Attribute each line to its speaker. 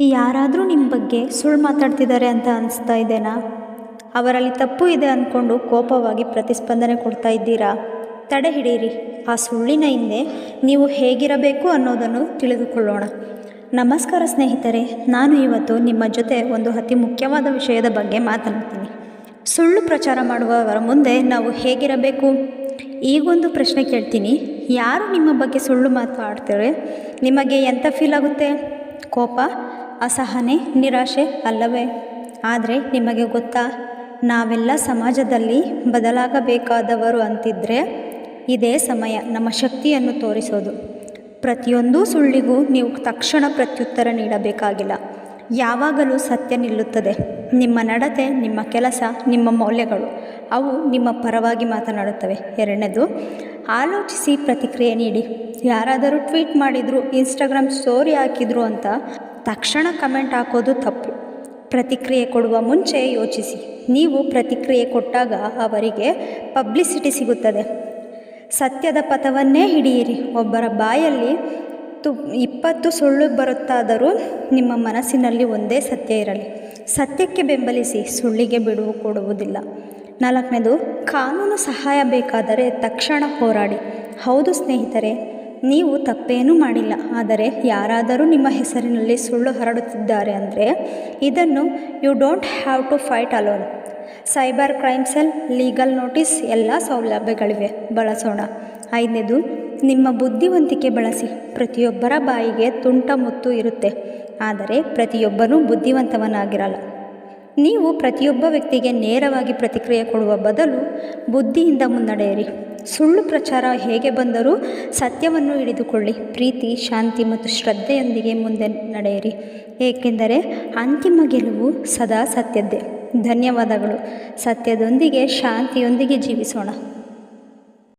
Speaker 1: ಯಾರಾದರೂ ನಿಮ್ಮ ಬಗ್ಗೆ ಸುಳ್ಳು ಮಾತಾಡ್ತಿದ್ದಾರೆ ಅಂತ ಅನಿಸ್ತಾ ಇದ್ದೇನಾ ಅವರಲ್ಲಿ ತಪ್ಪು ಇದೆ ಅಂದ್ಕೊಂಡು ಕೋಪವಾಗಿ ಪ್ರತಿಸ್ಪಂದನೆ ಕೊಡ್ತಾ ಇದ್ದೀರಾ? ತಡೆ ಹಿಡೀರಿ. ಆ ಸುಳ್ಳಿನ ಹಿಂದೆ ನೀವು ಹೇಗಿರಬೇಕು ಅನ್ನೋದನ್ನು ತಿಳಿದುಕೊಳ್ಳೋಣ. ನಮಸ್ಕಾರ ಸ್ನೇಹಿತರೆ, ನಾನು ಇವತ್ತು ನಿಮ್ಮ ಜೊತೆ ಒಂದು ಅತಿ ಮುಖ್ಯವಾದ ವಿಷಯದ ಬಗ್ಗೆ ಮಾತನಾಡ್ತೀನಿ. ಸುಳ್ಳು ಪ್ರಚಾರ ಮಾಡುವವರ ಮುಂದೆ ನಾವು ಹೇಗಿರಬೇಕು? ಈಗೊಂದು ಪ್ರಶ್ನೆ ಕೇಳ್ತೀನಿ. ಯಾರು ನಿಮ್ಮ ಬಗ್ಗೆ ಸುಳ್ಳು ಮಾತಾಡ್ತಾರೆ? ನಿಮಗೆ ಎಂಥ ಫೀಲ್ ಆಗುತ್ತೆ? ಕೋಪ, ಅಸಹನೆ, ನಿರಾಶೆ ಅಲ್ಲವೇ? ಆದರೆ ನಿಮಗೆ ಗೊತ್ತಾ, ನಾವೆಲ್ಲ ಸಮಾಜದಲ್ಲಿ ಬದಲಾಗಬೇಕಾದವರು ಅಂತಿದ್ದರೆ ಇದೇ ಸಮಯ ನಮ್ಮ ಶಕ್ತಿಯನ್ನು ತೋರಿಸೋದು. ಪ್ರತಿಯೊಂದು ಸುಳ್ಳಿಗೂ ನೀವು ತಕ್ಷಣ ಪ್ರತ್ಯುತ್ತರ ನೀಡಬೇಕಾಗಿಲ್ಲ. ಯಾವಾಗಲೂ ಸತ್ಯ ನಿಲ್ಲುತ್ತದೆ. ನಿಮ್ಮ ನಡತೆ, ನಿಮ್ಮ ಕೆಲಸ, ನಿಮ್ಮ ಮೌಲ್ಯಗಳು, ಅವು ನಿಮ್ಮ ಪರವಾಗಿ ಮಾತನಾಡುತ್ತವೆ. ಎರಡನೇದು, ಆಲೋಚಿಸಿ ಪ್ರತಿಕ್ರಿಯೆ ನೀಡಿ. ಯಾರಾದರೂ ಟ್ವೀಟ್ ಮಾಡಿದ್ರು, ಇನ್ಸ್ಟಾಗ್ರಾಮ್ ಸ್ಟೋರಿ ಹಾಕಿದ್ರು ಅಂತ ತಕ್ಷಣ ಕಮೆಂಟ್ ಹಾಕೋದು ತಪ್ಪು. ಪ್ರತಿಕ್ರಿಯೆ ಕೊಡುವ ಮುಂಚೆ ಯೋಚಿಸಿ. ನೀವು ಪ್ರತಿಕ್ರಿಯೆ ಕೊಟ್ಟಾಗ ಅವರಿಗೆ ಪಬ್ಲಿಸಿಟಿ ಸಿಗುತ್ತದೆ. ಸತ್ಯದ ಪಥವನ್ನೇ ಹಿಡಿಯಿರಿ. ಒಬ್ಬರ ಬಾಯಲ್ಲಿ ತು ಇಪ್ಪತ್ತು ಸುಳ್ಳು ಬರುತ್ತಾದರೂ ನಿಮ್ಮ ಮನಸ್ಸಿನಲ್ಲಿ ಒಂದೇ ಸತ್ಯ ಇರಲಿ. ಸತ್ಯಕ್ಕೆ ಬೆಂಬಲಿಸಿ ಸುಳ್ಳಿಗೆ ಬಿಡುವು ಕೊಡುವುದಿಲ್ಲ. ನಾಲ್ಕನೇದು, ಕಾನೂನು ಸಹಾಯ ಬೇಕಾದರೆ ತಕ್ಷಣ ಹೋರಾಡಿ. ಹೌದು ಸ್ನೇಹಿತರೆ, ನೀವು ತಪ್ಪೇನೂ ಮಾಡಿಲ್ಲ. ಆದರೆ ಯಾರಾದರೂ ನಿಮ್ಮ ಹೆಸರಿನಲ್ಲಿ ಸುಳ್ಳು ಹರಡುತ್ತಿದ್ದಾರೆ ಅಂದರೆ ಇದನ್ನು you don't have to fight alone cyber crime cell, legal notice, ಎಲ್ಲ ಸೌಲಭ್ಯಗಳಿವೆ. ಬಳಸೋಣ. ಐದನೇದು ನಿಮ್ಮ ಬುದ್ಧಿವಂತಿಕೆ ಬಳಸಿ, ಪ್ರತಿಯೊಬ್ಬರ ಬಾಯಿಗೆ ತುಂಟ ಮುತ್ತು ಇರುತ್ತೆ. ಆದರೆ ಪ್ರತಿಯೊಬ್ಬನೂ ಬುದ್ಧಿವಂತವನಾಗಿರಲ್ಲ. ನೀವು ಪ್ರತಿಯೊಬ್ಬ ವ್ಯಕ್ತಿಗೆ ನೇರವಾಗಿ ಪ್ರತಿಕ್ರಿಯೆ ಕೊಡುವ ಬದಲು ಬುದ್ಧಿಯಿಂದ ಮುನ್ನಡೆಯಿರಿ. ಸುಳ್ಳು ಪ್ರಚಾರ ಹೇಗೆ ಬಂದರೂ ಸತ್ಯವನ್ನು ಹಿಡಿದುಕೊಳ್ಳಿ. ಪ್ರೀತಿ, ಶಾಂತಿ ಮತ್ತು ಶ್ರದ್ಧೆಯೊಂದಿಗೆ ಮುಂದೆ ನಡೆಯಿರಿ. ಏಕೆಂದರೆ ಅಂತಿಮ ಗೆಲುವು ಸದಾ ಸತ್ಯದ್ದೇ. ಧನ್ಯವಾದಗಳು. ಸತ್ಯದೊಂದಿಗೆ ಶಾಂತಿಯೊಂದಿಗೆ ಜೀವಿಸೋಣ.